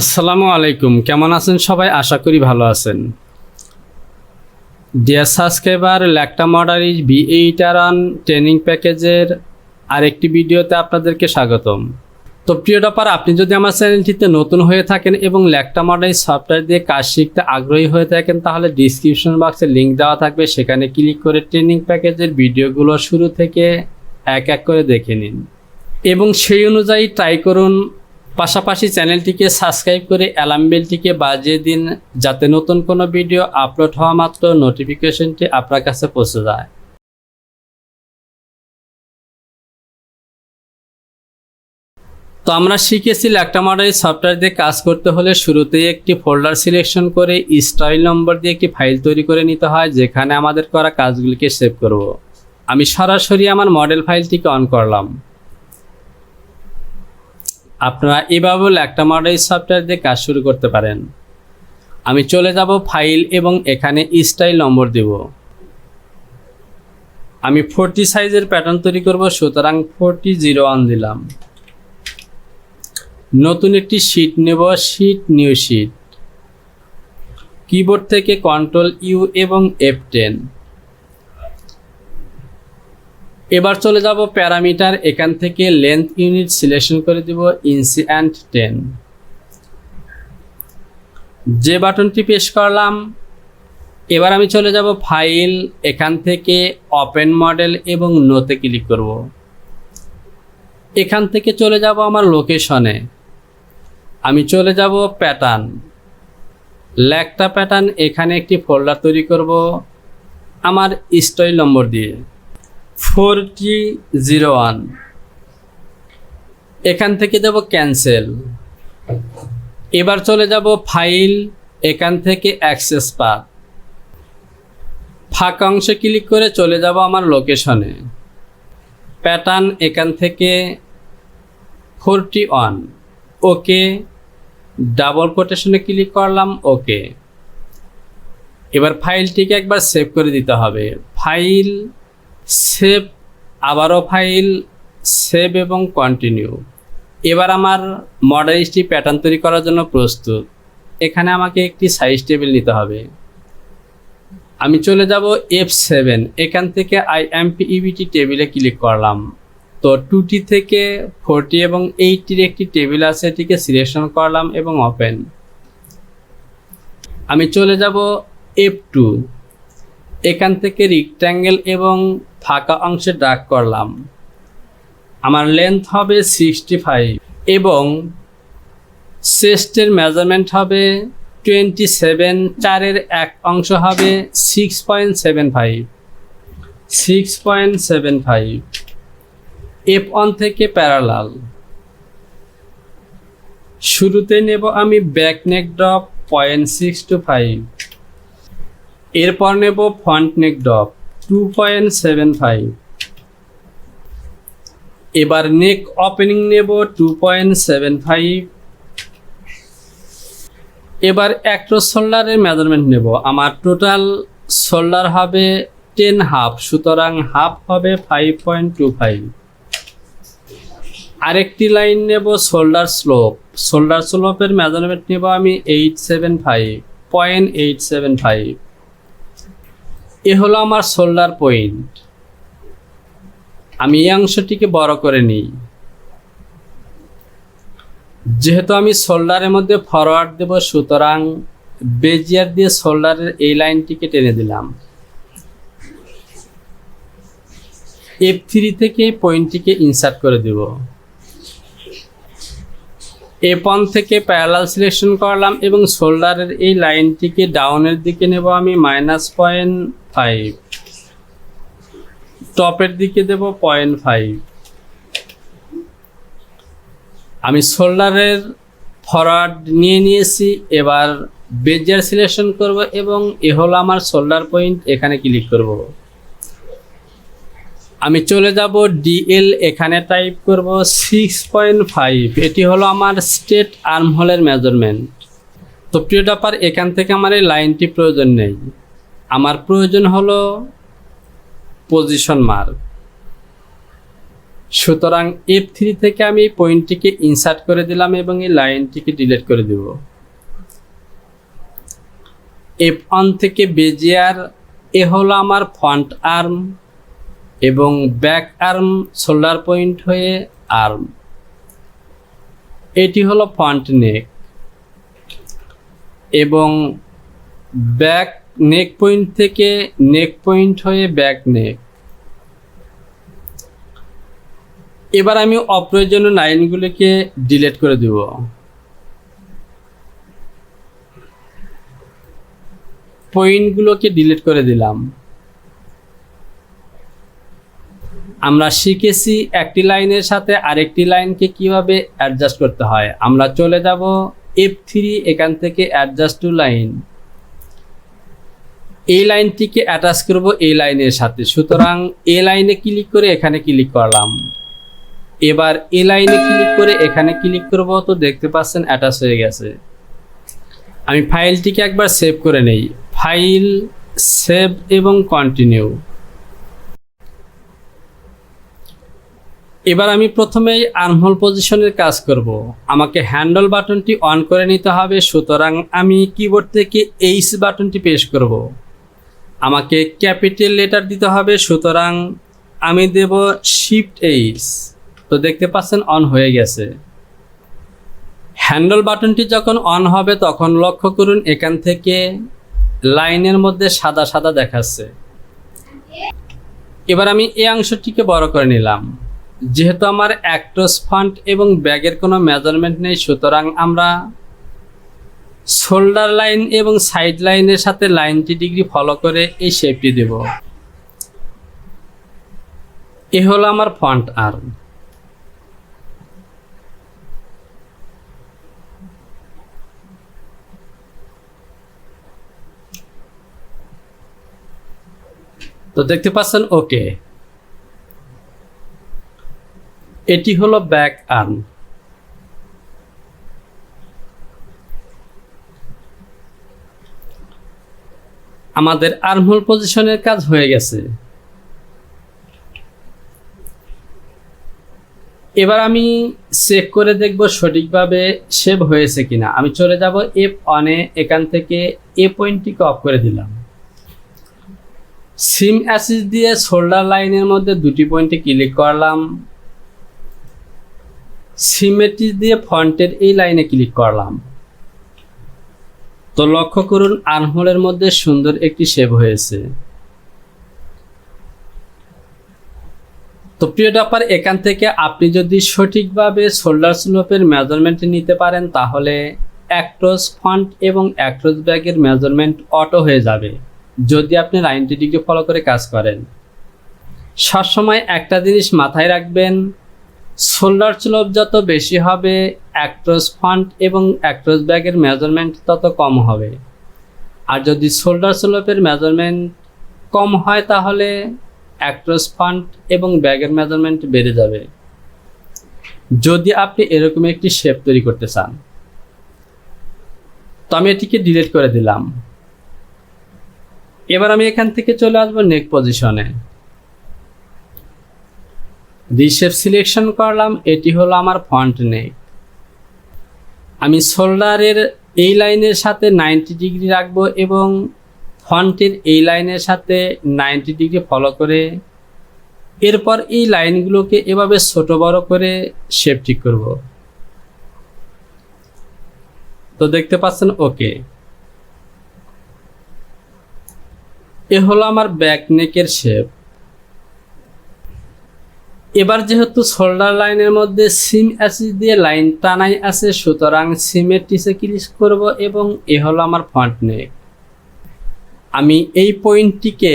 আসসালামু আলাইকুম। কেমন আছেন সবাই? আশা করি ভালো আছেন। Dear subscriber Lectra Modaris V eight R one training প্যাকেজের আরেকটি ভিডিওতে আপনাদেরকে স্বাগতম। তো প্রিয় টপার আপনি যদি আমার চ্যানেলটিতে নতুন হয়ে থাকেন এবং ল্যাকটা মডারিজ সফটওয়্যার দিয়ে কাজ শিখতে আগ্রহী হয়ে থাকেন, তাহলে ডিসক্রিপশন বক্সে লিঙ্ক দেওয়া থাকবে। সেখানে ক্লিক করে ট্রেনিং প্যাকেজের ভিডিওগুলো শুরু থেকে এক এক করে দেখে নিন। এবং সেই অনুযায়ী ট্রাই করুন। পাশাপাশি চ্যানেলটিকে সাবস্ক্রাইব করে অ্যালার্ম বেলটিকে বাজিয়ে দিন যাতে নতুন কোনো ভিডিও আপলোড হওয়া মাত্র নোটিফিকেশনটি আপনার কাছে পৌঁছে যায় তো আমরা শিখেছি ল্যাকটা মডেল সফটওয়্যার দিয়ে কাজ করতে হলে শুরুতেই একটি ফোল্ডার সিলেকশন করে স্টাইল নম্বর দিয়ে একটি ফাইল তৈরি করে নিতে হয়, যেখানে আমাদের করা কাজগুলিকে সেভ করব। আমি সরাসরি আমার মডেল ফাইলটিকে অন করলাম আপনারা এভাবেও একটা মডেল সফটওয়্যার দিয়ে কাজ শুরু করতে পারেন। আমি চলে যাব ফাইল এবং এখানে স্টাইল নম্বর দেব। আমি ফোরটি সাইজের প্যাটার্ন তৈরি করব, সুতরাং ফোরটি জিরো ওয়ান দিলাম। নতুন একটি শিট নেব, শিট, নিউ শিট। কিবোর্ড থেকে কন্ট্রোল ইউ এবং এফ টেন। এবার চলে যাব প্যারামিটার, এখান থেকে লেন্থ ইউনিট সিলেকশন করে দিব ইঞ্চি অ্যান্ড টেন যে বাটনটি পেশ করলাম, এবার আমি চলে যাব ফাইল এখান থেকে ওপেন মডেল এবং নোতে ক্লিক করব। এখান থেকে চলে যাব আমার লোকেশনে আমি চলে যাব প্যাটার্ন ল্যাকটা প্যাটার্ন এখানে একটি ফোল্ডার তৈরি করব আমার স্টাইল নম্বর দিয়ে। Forty zero one. এখান থেকে দেব ক্যান্সেল। এবার চলে যাব ফাইল, এখান থেকে অ্যাক্সেস পাথ। ফাঁকা অংশে ক্লিক করে চলে যাব আমার লোকেশনে। প্যাটার্ন এখান থেকে ফোরটি ওয়ান। ওকে, ডাবল কোটেশনে ক্লিক করলাম, ওকে। এবার ফাইলটিকে একবার সেভ করে দিতে হবে। ফাইল সেভ আবারও ফাইল সেভ এবং কন্টিনিউ এবার আমার মডেলিস্টি প্যাটার্ন তৈরি করার জন্য প্রস্তুত। এখানে আমাকে একটি সাইজ টেবিল নিতে হবে। আমি চলে যাব এফ সেভেন এখান থেকে আই এমপি ইবিটি টেবিলে ক্লিক করলাম। তো টুটি থেকে ফোরটি এবং এইটির একটি টেবিল আছে, এটিকে সিলেকশন করলাম এবং ওপেন আমি চলে যাব এফ টু এখান থেকে রিক্ট্যাঙ্গেল এবং ফাঁকা অংশে ড্রাগ করলাম। আমার লেন্থ হবে সিক্সটি ফাইভ এবং চেস্টের মেজারমেন্ট হবে টোয়েন্টি সেভেন চারের এক অংশ হবে six point seven five six point seven five F one থেকে প্যারালাল শুরুতে নেব আমি back neck drop point six two five এরপর নেব front neck drop two point seven five এবার নেক ওপেনিং নেব টু পয়েন্ট সেভেন ফাইভ এবার একটা শোল্ডারের মেজারমেন্ট নেব। আমার টোটাল শোল্ডার হবে টেন হাফ সুতরাং হাফ হবে ফাইভ পয়েন্ট টু ফাইভ আরেকটি লাইন নেব শোল্ডার স্লোপ শোল্ডার স্লোপের মেজারমেন্ট নেব আমি eight seven five point eight seven five এ হলো আমার শোল্ডার পয়েন্ট আমি এই অংশটিকে বড় করে নিই। যেহেতু আমি শোল্ডারের মধ্যে ফরওয়ার্ড দেব, সুতরাং বেজিয়ার দিয়ে শোল্ডারের এই লাইনটিকে টেনে দিলাম। এফ থ্রি থেকে পয়েন্টটিকে ইনসার্ট করে দেব। এফ ওয়ান থেকে প্যারালাল সিলেকশন করলাম এবং শোল্ডারের এই লাইনটিকে ডাউনের দিকে নেব। আমি মাইনাস পয়েন্ট ফাইভ টপের দিকে দেব পয়েন্ট ফাইভ আমি শোল্ডারের ফরওয়ার্ড নিয়ে নিয়েছি, এবার বেজিয়ার সিলেকশন করব এবং এ হলো আমার শোল্ডার পয়েন্ট এখানে ক্লিক করব। আমি চলে যাব ডিএল এখানে টাইপ করব সিক্স পয়েন্ট ফাইভ এটি হলো আমার স্টেট আর্ম হোলের মেজারমেন্ট তো প্রিয় ডাপার, এখান থেকে আমার এই লাইনটি প্রয়োজন নেই। আমার প্রয়োজন হলো পজিশন মার্ক সুতরাং এফ থ্রি থেকে আমি এই পয়েন্টটিকে ইনসার্ট করে দিলাম এবং এই লাইনটিকে ডিলিট করে দেব। এফ ওয়ান থেকে বেজিয়ার এ হলো আমার ফ্রন্ট আর্ম এবং ব্যাক আর্ম শোল্ডার পয়েন্ট হয়ে আর্ম এটি হলো ফ্রন্ট নেক এবং ব্যাক নেক পয়েন্ট থেকে নেক পয়েন্ট হয়ে ব্যাক নেক। এবার আমি অপ্রয়োজনীয় লাইনগুলিকে ডিলিট করে দেব। পয়েন্টগুলোকে ডিলিট করে দিলাম। আমরা শিখেছি একটি লাইনের সাথে আরেকটি লাইনকে কীভাবে অ্যাডজাস্ট করতে হয়। আমরা চলে যাব এফ থ্রি এখান থেকে অ্যাডজাস্ট টু লাইন। এই লাইনটিকে অ্যাটাচ করব এই লাইনের সাথে। সুতরাং এ লাইনে ক্লিক করে এখানে ক্লিক করলাম। এবার এ লাইনে ক্লিক করে এখানে ক্লিক করব তো দেখতে পাচ্ছেন অ্যাটাচ হয়ে গেছে। আমি ফাইলটিকে একবার সেভ করে নেই। ফাইল সেভ এবং কন্টিনিউ এবার আমি প্রথমেই আর্মহোল পজিশনের কাজ করব। আমাকে হ্যান্ডল বাটনটি অন করে নিতে হবে। সুতরাং আমি কিবোর্ড থেকে এইচ বাটনটি প্রেস করব। আমাকে ক্যাপিটাল লেটার দিতে হবে, সুতরাং আমি দেব শিফট এইচ তো দেখতে পাচ্ছেন, অন হয়ে গেছে। হ্যান্ডল বাটনটি যখন অন হবে, তখন লক্ষ্য করুন, এখান থেকে লাইনের মধ্যে সাদা সাদা দেখাচ্ছে। এবার আমি এই অংশটিকে বড় করে নিলাম। যেহেতু আমার অ্যাক্ট্রস ফান্ড এবং ব্যাগের কোনো মেজারমেন্ট নেই, সুতরাং আমরা শোল্ডার লাইন এবং সাইড লাইনের সাথে লাইনটি ডিগ্রি ফলো করে এই শেপটি দেব। এ হলো আমার ফন্ট আর্ম। তো দেখতে পাচ্ছেন, ওকে। এটি হলো ব্যাক আর্ম। আমাদের আর্মহোল পজিশনের কাজ হয়ে গেছে। এবার আমি চেক করে দেখব সঠিকভাবে সেভ হয়েছে কিনা। আমি চলে যাব এফ অনে এখান থেকে এ পয়েন্টটিকে অফ করে দিলাম। সিম অ্যাসিস দিয়ে শোল্ডার লাইনের মধ্যে দুটি পয়েন্টে ক্লিক করলাম। সিমেট্রি দিয়ে ফন্টের এই লাইনে ক্লিক করলাম। তো লক্ষ্য করুন আর্মহোলের মধ্যে সুন্দর একটি শেপ হয়েছে। তো প্রিয় ডাপার এখান থেকে আপনি যদি সঠিকভাবে শোল্ডার স্লোপের মেজারমেন্ট নিতে পারেন, তাহলে অ্যাক্ট্রস ফ্রন্ট এবং অ্যাক্ট্রস ব্যাগের মেজারমেন্ট অটো হয়ে যাবে, যদি আপনি লাইনটি ডিগ্রি ফলো করে কাজ করেন। সবসময় একটা জিনিস মাথায় রাখবেন শোল্ডার স্লোপ যত বেশি হবে, অ্যাক্ট্রস ফন্ট এবং অ্যাক্ট্রস ব্যাগের মেজারমেন্ট তত কম হবে। আর যদি শোল্ডার স্লোপের মেজারমেন্ট কম হয়, তাহলে অ্যাক্ট্রস ফন্ট এবং ব্যাগের মেজারমেন্ট বেড়ে যাবে। যদি আপনি এরকম একটি শেপ তৈরি করতে চান, তো আমি এটিকে ডিলিট করে দিলাম। এবার আমি এখান থেকে চলে আসব নেক পজিশনে। রিশেপ সিলেকশন করলাম, এটি হলো আমার ফ্রন্ট নেক। আমি শোল্ডারের এই লাইনের সাথে নাইনটি ডিগ্রি রাখব এবং ফ্রন্টের এই লাইনের সাথে নাইনটি ডিগ্রি ফলো করে এরপর এই লাইনগুলোকে এভাবে ছোট বড় করে শেপ ঠিক করব। তো দেখতে পাচ্ছেন, ওকে। এ হলো আমার ব্যাক নেকের শেপ। এবার যেহেতু সোল্ডার লাইনের মধ্যে সিম অ্যাসিস দিয়ে লাইন টানাই আছে, সুতরাং সিমের টিসে ক্লিক করব এবং এ হলো আমার ফ্রন্ট নেক আমি এই পয়েন্টটিকে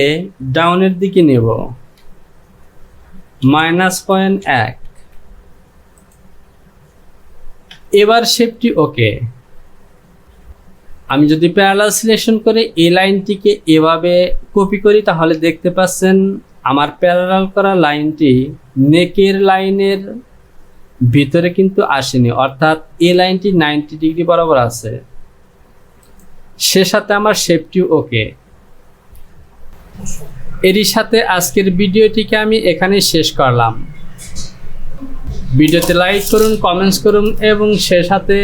ডাউনের দিকে নেব। মাইনাস পয়েন্ট এক। এবার শেপটি ওকে আমি যদি প্যারালাল সিলেকশন করে এই লাইনটিকে এভাবে কপি করি, তাহলে দেখতে পাচ্ছেন আমার প্যারালাল করা লাইনটি নেকের লাইনের ভিতরে কিন্তু আসেনি। অর্থাৎ এ লাইনটি নাইনটি ডিগ্রি বরাবর আছে। সে সাথে আমার শেপটি ওকে এরই সাথে আজকের ভিডিওটিকে আমি এখানে শেষ করলাম। ভিডিওতে লাইক করুন কমেন্টস করুন এবং সে সাথে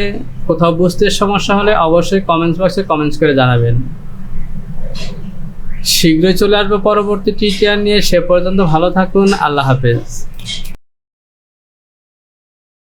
কোথাও বুঝতে সমস্যা হলে অবশ্যই কমেন্টস বক্সে কমেন্টস করে জানাবেন। শীঘ্রই চলে আসবে পরবর্তী টিচার নিয়ে। সে পর্যন্ত ভালো থাকুন। আল্লাহ হাফেজ।